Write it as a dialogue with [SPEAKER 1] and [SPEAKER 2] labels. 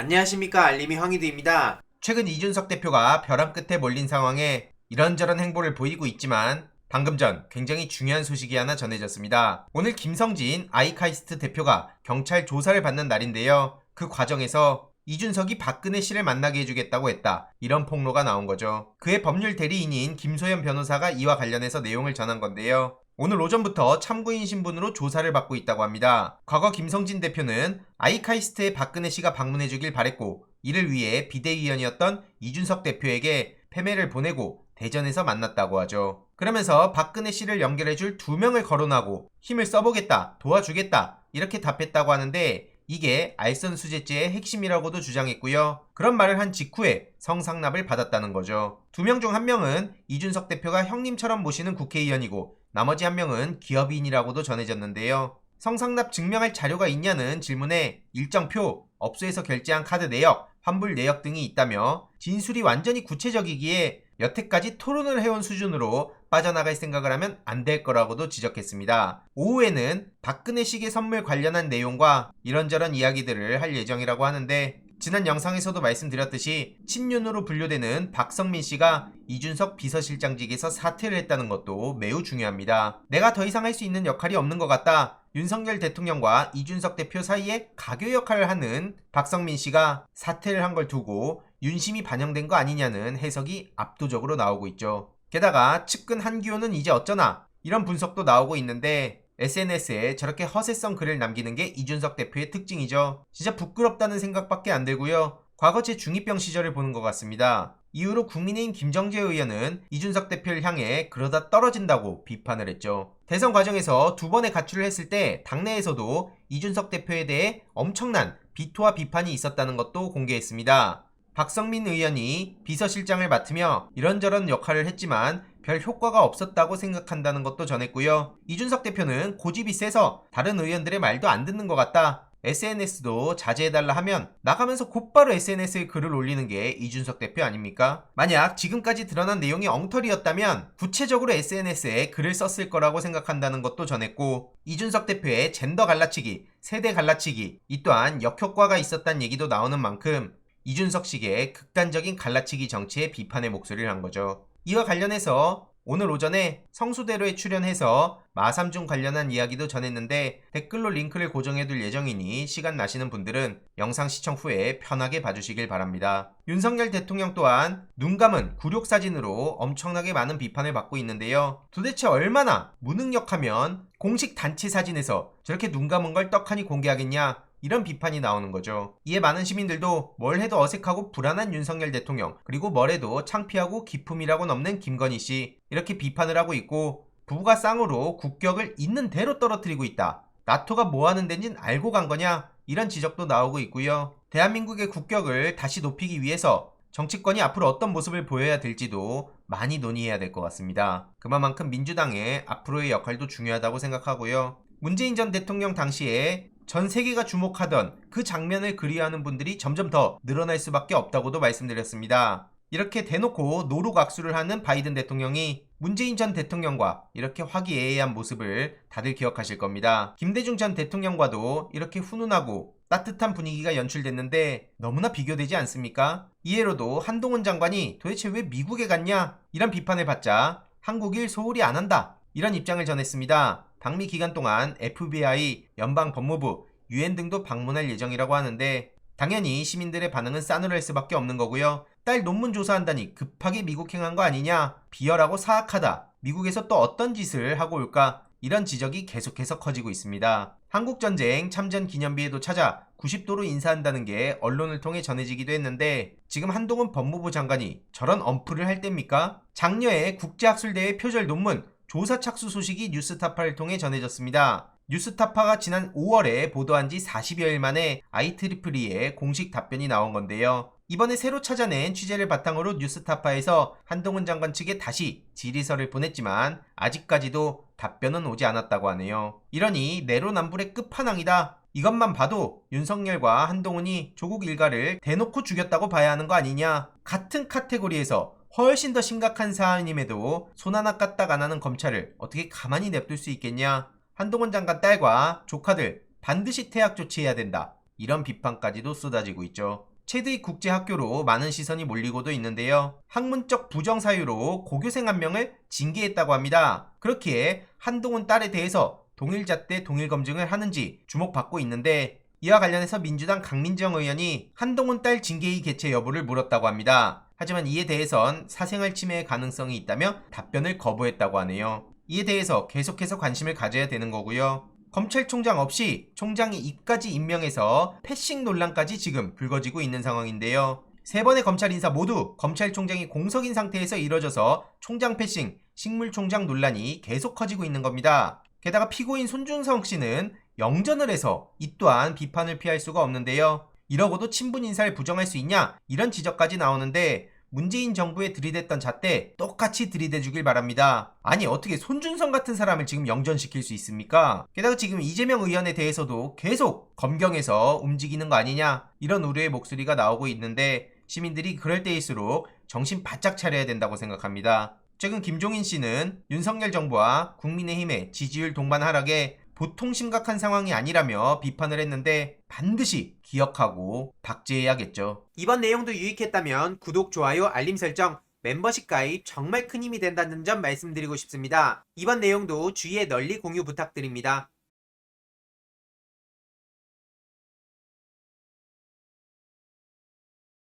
[SPEAKER 1] 안녕하십니까 알림이 황희두입니다.
[SPEAKER 2] 최근 이준석 대표가 벼랑 끝에 몰린 상황에 이런저런 행보를 보이고 있지만 방금 전 굉장히 중요한 소식이 하나 전해졌습니다. 오늘 김성진 아이카이스트 대표가 경찰 조사를 받는 날인데요. 그 과정에서 이준석이 박근혜 씨를 만나게 해주겠다고 했다. 이런 폭로가 나온 거죠. 그의 법률 대리인인 김소연 변호사가 이와 관련해서 내용을 전한 건데요. 오늘 오전부터 참고인 신분으로 조사를 받고 있다고 합니다. 과거 김성진 대표는 아이카이스트에 박근혜 씨가 방문해주길 바랬고 이를 위해 비대위원이었던 이준석 대표에게 패매를 보내고 대전에서 만났다고 하죠. 그러면서 박근혜 씨를 연결해줄 두 명을 거론하고 힘을 써보겠다, 도와주겠다 이렇게 답했다고 하는데 이게 알선수재죄의 핵심이라고도 주장했고요. 그런 말을 한 직후에 성상납을 받았다는 거죠. 두 명 중 한 명은 이준석 대표가 형님처럼 모시는 국회의원이고 나머지 한 명은 기업인이라고도 전해졌는데요. 성상납 증명할 자료가 있냐는 질문에 일정표, 업소에서 결제한 카드 내역, 환불 내역 등이 있다며 진술이 완전히 구체적이기에 여태까지 토론을 해온 수준으로 빠져나갈 생각을 하면 안 될 거라고도 지적했습니다. 오후에는 박근혜 씨계 선물 관련한 내용과 이런저런 이야기들을 할 예정이라고 하는데 지난 영상에서도 말씀드렸듯이 친윤으로 분류되는 박성민 씨가 이준석 비서실장직에서 사퇴를 했다는 것도 매우 중요합니다. 내가 더 이상 할 수 있는 역할이 없는 것 같다. 윤석열 대통령과 이준석 대표 사이에 가교 역할을 하는 박성민 씨가 사퇴를 한 걸 두고 윤심이 반영된 거 아니냐는 해석이 압도적으로 나오고 있죠. 게다가 측근 한기호는 이제 어쩌나 이런 분석도 나오고 있는데 SNS에 저렇게 허세성 글을 남기는 게 이준석 대표의 특징이죠. 진짜 부끄럽다는 생각밖에 안 들고요. 과거 제 중2병 시절을 보는 것 같습니다. 이후로 국민의힘 김정재 의원은 이준석 대표를 향해 그러다 떨어진다고 비판을 했죠. 대선 과정에서 두 번의 가출을 했을 때 당내에서도 이준석 대표에 대해 엄청난 비토와 비판이 있었다는 것도 공개했습니다. 박성민 의원이 비서실장을 맡으며 이런저런 역할을 했지만 별 효과가 없었다고 생각한다는 것도 전했고요. 이준석 대표는 고집이 세서 다른 의원들의 말도 안 듣는 것 같다. SNS도 자제해달라 하면 나가면서 곧바로 SNS에 글을 올리는 게 이준석 대표 아닙니까? 만약 지금까지 드러난 내용이 엉터리였다면 구체적으로 SNS에 글을 썼을 거라고 생각한다는 것도 전했고 이준석 대표의 젠더 갈라치기, 세대 갈라치기 이 또한 역효과가 있었다는 얘기도 나오는 만큼 이준석 씨의 극단적인 갈라치기 정치에 비판의 목소리를 한 거죠. 이와 관련해서 오늘 오전에 성수대로에 출연해서 마삼중 관련한 이야기도 전했는데 댓글로 링크를 고정해둘 예정이니 시간 나시는 분들은 영상 시청 후에 편하게 봐주시길 바랍니다. 윤석열 대통령 또한 눈 감은 굴욕 사진으로 엄청나게 많은 비판을 받고 있는데요. 도대체 얼마나 무능력하면 공식 단체 사진에서 저렇게 눈 감은 걸 떡하니 공개하겠냐? 이런 비판이 나오는 거죠. 이에 많은 시민들도 뭘 해도 어색하고 불안한 윤석열 대통령, 그리고 뭘 해도 창피하고 기품이라고는 없는 김건희 씨, 이렇게 비판을 하고 있고, 부부가 쌍으로 국격을 있는 대로 떨어뜨리고 있다. 나토가 뭐 하는 데인진 알고 간 거냐? 이런 지적도 나오고 있고요. 대한민국의 국격을 다시 높이기 위해서 정치권이 앞으로 어떤 모습을 보여야 될지도 많이 논의해야 될 것 같습니다. 그만큼 민주당의 앞으로의 역할도 중요하다고 생각하고요. 문재인 전 대통령 당시에 전 세계가 주목하던 그 장면을 그리워하는 분들이 점점 더 늘어날 수밖에 없다고도 말씀드렸습니다. 이렇게 대놓고 노루각수를 하는 바이든 대통령이 문재인 전 대통령과 이렇게 화기애애한 모습을 다들 기억하실 겁니다. 김대중 전 대통령과도 이렇게 훈훈하고 따뜻한 분위기가 연출됐는데 너무나 비교되지 않습니까? 이해로도 한동훈 장관이 도대체 왜 미국에 갔냐? 이런 비판을 받자 한국일 소홀히 안 한다. 이런 입장을 전했습니다. 방미 기간 동안 FBI, 연방 법무부, 유엔 등도 방문할 예정이라고 하는데 당연히 시민들의 반응은 싸늘할 수밖에 없는 거고요. 딸 논문 조사한다니 급하게 미국행한 거 아니냐? 비열하고 사악하다. 미국에서 또 어떤 짓을 하고 올까? 이런 지적이 계속해서 커지고 있습니다. 한국전쟁 참전 기념비에도 찾아 90도로 인사한다는 게 언론을 통해 전해지기도 했는데 지금 한동훈 법무부 장관이 저런 엄프를 할 때입니까? 장려의 국제학술대회 표절 논문 조사 착수 소식이 뉴스타파를 통해 전해졌습니다. 뉴스타파가 지난 5월에 보도한 지 40여일 만에 IEEE의 공식 답변이 나온 건데요. 이번에 새로 찾아낸 취재를 바탕으로 뉴스타파에서 한동훈 장관 측에 다시 질의서를 보냈지만 아직까지도 답변은 오지 않았다고 하네요. 이러니 내로남불의 끝판왕이다. 이것만 봐도 윤석열과 한동훈이 조국 일가를 대놓고 죽였다고 봐야 하는 거 아니냐. 같은 카테고리에서 훨씬 더 심각한 사안임에도 손 하나 까딱 안 하는 검찰을 어떻게 가만히 냅둘 수 있겠냐. 한동훈 장관 딸과 조카들 반드시 퇴학 조치해야 된다. 이런 비판까지도 쏟아지고 있죠. 최대의 국제 학교로 많은 시선이 몰리고도 있는데요. 학문적 부정 사유로 고교생 한 명을 징계했다고 합니다. 그렇기에 한동훈 딸에 대해서 동일잣대 동일 검증을 하는지 주목받고 있는데 이와 관련해서 민주당 강민정 의원이 한동훈 딸 징계의 개최 여부를 물었다고 합니다. 하지만 이에 대해선 사생활 침해의 가능성이 있다며 답변을 거부했다고 하네요. 이에 대해서 계속해서 관심을 가져야 되는 거고요. 검찰총장 없이 총장이 입까지 임명해서 패싱 논란까지 지금 불거지고 있는 상황인데요. 세 번의 검찰 인사 모두 검찰총장이 공석인 상태에서 이뤄져서 총장 패싱, 식물총장 논란이 계속 커지고 있는 겁니다. 게다가 피고인 손준성 씨는 영전을 해서 이 또한 비판을 피할 수가 없는데요. 이러고도 친분 인사를 부정할 수 있냐? 이런 지적까지 나오는데 문재인 정부에 들이댔던 잣대 똑같이 들이대주길 바랍니다. 아니 어떻게 손준성 같은 사람을 지금 영전시킬 수 있습니까? 게다가 지금 이재명 의원에 대해서도 계속 검경에서 움직이는 거 아니냐 이런 우려의 목소리가 나오고 있는데 시민들이 그럴 때일수록 정신 바짝 차려야 된다고 생각합니다. 최근 김종인 씨는 윤석열 정부와 국민의힘의 지지율 동반 하락에 보통 심각한 상황이 아니라며 비판을 했는데 반드시 기억하고 박제해야겠죠.
[SPEAKER 1] 이번 내용도 유익했다면 구독, 좋아요, 알림 설정, 멤버십 가입 정말 큰 힘이 된다는 점 말씀드리고 싶습니다. 이번 내용도 주위에 널리 공유 부탁드립니다.